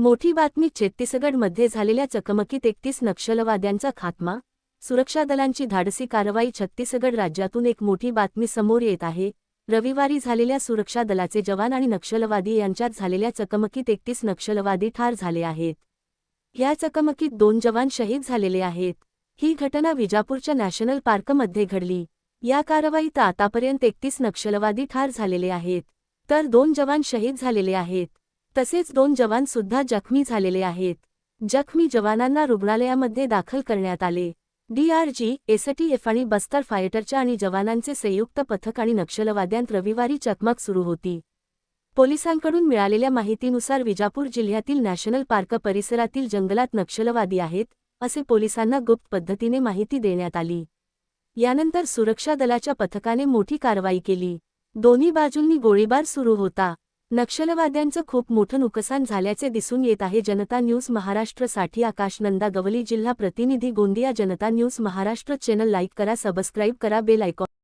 मोठी बातमी छत्तीसगडमध्ये झालेल्या चकमकीत एकतीस नक्षलवाद्यांचा खात्मा. सुरक्षा दलांची धाडसी कारवाई छत्तीसगड राज्यातून एक मोठी बातमी समोर येत आहे. रविवारी झालेल्या सुरक्षा दलाचे जवान आणि नक्षलवादी यांच्यात झालेल्या चकमकीत एकतीस नक्षलवादी ठार झाले आहेत. या चकमकीत दोन जवान शहीद झालेले आहेत. ही घटना विजापूरच्या नॅशनल पार्कमध्ये घडली. या कारवाईत आतापर्यंत एकतीस नक्षलवादी ठार झालेले आहेत. तर दोन जवान शहीद झालेले आहेत. तसेच दोन जवान सुद्धा जखमी झालेले आहेत. जखमी जवानांना रुग्णालयामध्ये दाखल करण्यात आले. डीआरजी एसटीएफ आणि बस्तर फायटरच्या आणि जवानांचे संयुक्त पथक आणि नक्षलवाद्यांत रविवारी चकमक सुरू होती. पोलिसांकडून मिळालेल्या माहितीनुसार विजापूर जिल्ह्यातील नॅशनल पार्क परिसरातील जंगलात नक्षलवादी आहेत असे पोलिसांना गुप्त पद्धतीने माहिती देण्यात आली. यानंतर सुरक्षा दलाच्या पथकाने मोठी कारवाई केली. दोन्ही बाजूंनी गोळीबार सुरू होता. नक्षलवाद्यांचं खूप मोठं नुकसान झाल्याचे दिसून येत आहे. जनता न्यूज महाराष्ट्रसाठी आकाश नंदा गवली जिल्हा प्रतिनिधी Gondia. Janata news Maharashtra channel like करा सबस्क्राईब करा बेल आयकॉन